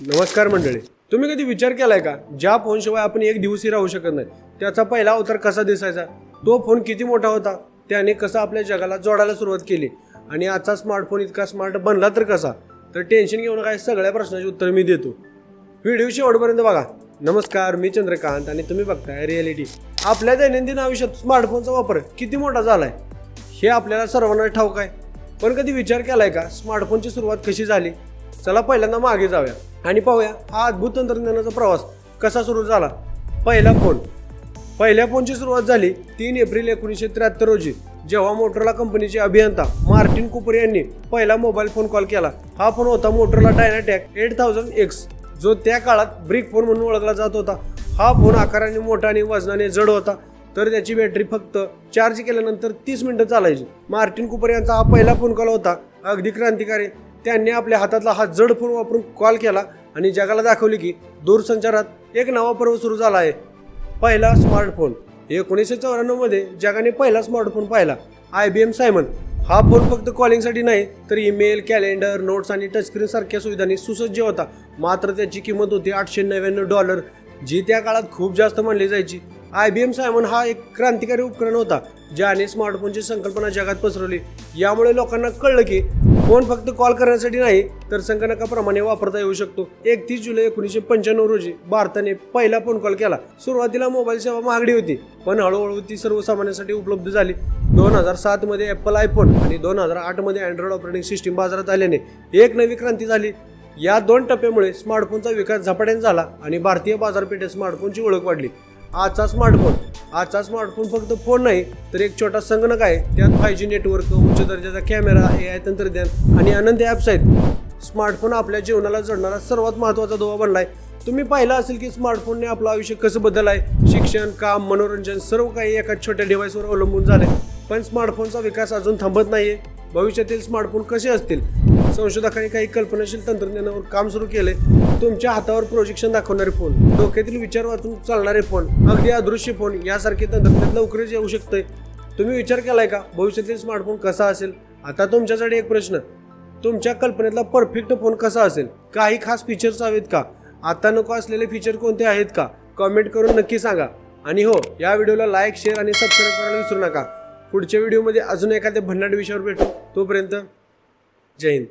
नमस्कार मंडळी. तुम्ही कधी विचार केलाय का? ज्या फोनशिवाय आपण एक दिवसही राहू शकत नाही त्याचा पहिला अवतार कसा दिसायचा? तो फोन किती मोठा होता? त्याने कसं आपल्या जगाला जोडायला सुरुवात केली? आणि आजचा स्मार्टफोन इतका स्मार्ट बनला तर कसा? तर टेन्शन घेऊ नका सगळ्या प्रश्नाची उत्तर मी देतो. व्हिडिओ शेवटपर्यंत बघा. नमस्कार मी चंद्रकांत आणि तुम्ही बघताय रियालिटी आपल्या दैनंदिन आयुष्यात स्मार्टफोनचा वापर किती मोठा झालाय? हे आपल्याला सर्वांना ठाऊक आहे. पण कधी विचार केलाय का? स्मार्टफोनची सुरुवात कशी झाली? चला पहिल्यांदा मागे जाऊया. आणि पाहूया हा अद्भुत तंत्रज्ञानाचा प्रवास कसा सुरू झाला. पहिला फोन. पहिल्या फोनची सुरुवात झाली तीन एप्रिल एकोणीसशे त्र्याहत्तर रोजी जेव्हा मोटरला कंपनीचे अभियंता मार्टिन कुपर यांनी पहिला मोबाईल फोन कॉल केला. हा फोन होता मोटरला डायनाटॅक एट थाउजंड एक्स जो त्या काळात ब्रिक फोन म्हणून ओळखला जात होता. हा फोन आकाराने मोठा आणि वजनाने जड होता तर त्याची बॅटरी फक्त चार्ज केल्यानंतर तीस मिनिटं चालायची. मार्टिन कुपर यांचा हा पहिला फोन कॉल होता. अगदी क्रांतिकारी. त्यांनी आपल्या हातातला हा जड फोन वापरून कॉल केला आणि जगाला दाखवले की दूरसंचारात एक नवा पर्व सुरू झाला आहे. पहिला स्मार्टफोन. एकोणीसशे चौऱ्याण्णवमध्ये जगाने पहिला स्मार्टफोन पाहिला. I B M Simon. हा फोन फक्त कॉलिंगसाठी नाही तर ईमेल कॅलेंडर नोट्स आणि टचस्क्रीन सारख्या सुविधांनी सुसज्ज होता. मात्र त्याची किंमत होती आठशे नव्याण्णव डॉलर जी त्या काळात खूप जास्त मानली जायची. आय बी एम सायमन हा एक क्रांतिकारी उपकरण होता ज्याने स्मार्टफोनची संकल्पना जगात पसरवली. यामुळे लोकांना कळलं की फोन फक्त कॉल करण्यासाठी नाही तर संगणकाप्रमाणे वापरता येऊ शकतो. एकतीस जुलै एकोणीसशे पंच्याण्णव रोजी भारताने पहिला फोन कॉल केला. सुरुवातीला मोबाईल सेवा महागडी होती पण हळूहळू ती सर्वसामान्यांसाठी उपलब्ध झाली. दोन हजार सात मध्ये ऍपल आयफोन आणि दोन हजार आठमध्ये अँड्रॉइड ऑपरेटिंग सिस्टीम बाजारात आल्याने एक नवी क्रांती झाली. या दोन टप्प्यामुळे स्मार्टफोनचा विकास झपाट्याने झाला आणि भारतीय बाजारपेठेत स्मार्टफोनची ओळख वाढली. आजचा स्मार्टफोन आजचा स्मार्टफोन फक्त फोन नाही तर एक छोटा संगणक आहे. त्यात फाय जी नेटवर्क उच्च दर्जाचा कॅमेरा ए आय तंत्रज्ञान आणि अनंत ॲप्स आहेत. स्मार्टफोन आपल्या जीवनाला जोडणारा सर्वात महत्त्वाचा दुवा बनलाय. तुम्ही पाहिलं असेल की स्मार्टफोनने आपलं आयुष्य कसं बदल आहे शिक्षण काम मनोरंजन सर्व काही एका छोट्या डिव्हाइसवर अवलंबून झाले पण स्मार्टफोनचा विकास अजून थांबत नाहीये. भविष्यातील स्मार्टफोन कसे असतील? संशोधकांनी काही कल्पनाशील तंत्रज्ञानावर काम सुरू केले. तुमच्या हातावर प्रोजेक्शन दाखवणारे फोन डोक्यातील विचार वाचून चालणारे फोन अगदी अदृश्य फोन यासारखे तंत्रज्ञान लवकरच येऊ शकते तुम्ही विचार केलाय का? भविष्यातील स्मार्टफोन कसा असेल? आता तुमच्यासाठी एक प्रश्न. तुमच्या कल्पनेतला परफेक्ट फोन कसा असेल? काही खास फीचर्स हवेत का? आता नको असलेले फीचर कोणते आहेत का? कमेंट करून नक्की सांगा. आणि हो या व्हिडिओला लाईक शेअर आणि सबस्क्राईब करायला विसरू नका. पुढच्या व्हिडिओमध्ये अजून एखाद्या भन्नाट विषयावर भेटू. तोपर्यंत जय हिंद.